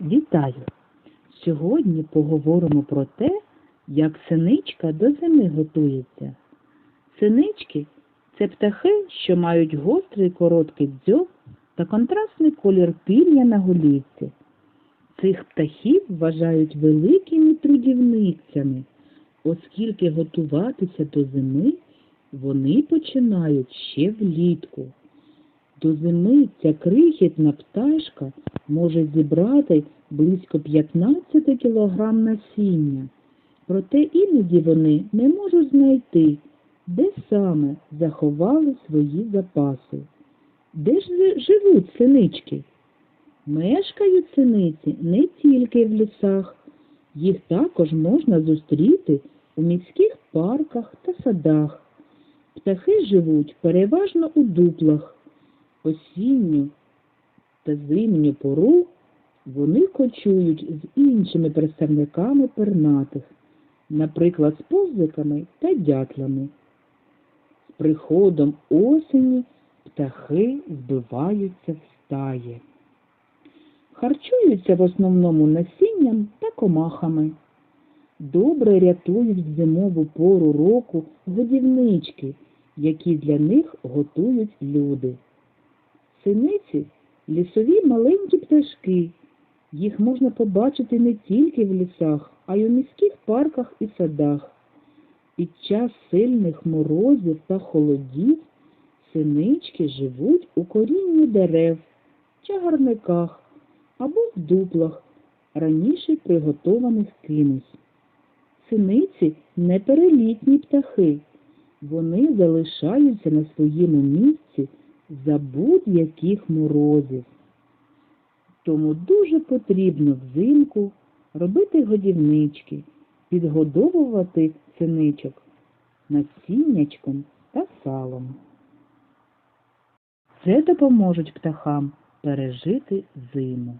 Вітаю! Сьогодні поговоримо про те, як синичка до зими готується. Синички це птахи, що мають гострий короткий дзьоб та контрастний колір пір'я на голівці. Цих птахів вважають великими трудівницями, оскільки готуватися до зими вони починають ще влітку. До зими ця крихітна пташка може зібрати близько 15 кілограм насіння. Проте іноді вони не можуть знайти, де саме заховали свої запаси. Де ж живуть синички? Мешкають синиці не тільки в лісах. Їх також можна зустріти у міських парках та садах. Птахи живуть переважно у дуплах. Осінню та зимню пору вони кочують з іншими представниками пернатих, наприклад, з позликами та дятлами. З приходом осені птахи збиваються в стаї. Харчуються в основному насінням та комахами. Добре рятують в зимову пору року годівнички, які для них готують люди. Синиці лісові маленькі пташки. Їх можна побачити не тільки в лісах, а й у міських парках і садах. Під час сильних морозів та холодів синички живуть у корінні дерев, чагарниках або в дуплах, раніше приготованих кимось. Синиці неперелітні птахи. Вони залишаються на своєму місці за будь-яких морозів. Тому дуже потрібно взимку робити годівнички, підгодовувати синичок насіннячком та салом. Це допоможуть птахам пережити зиму.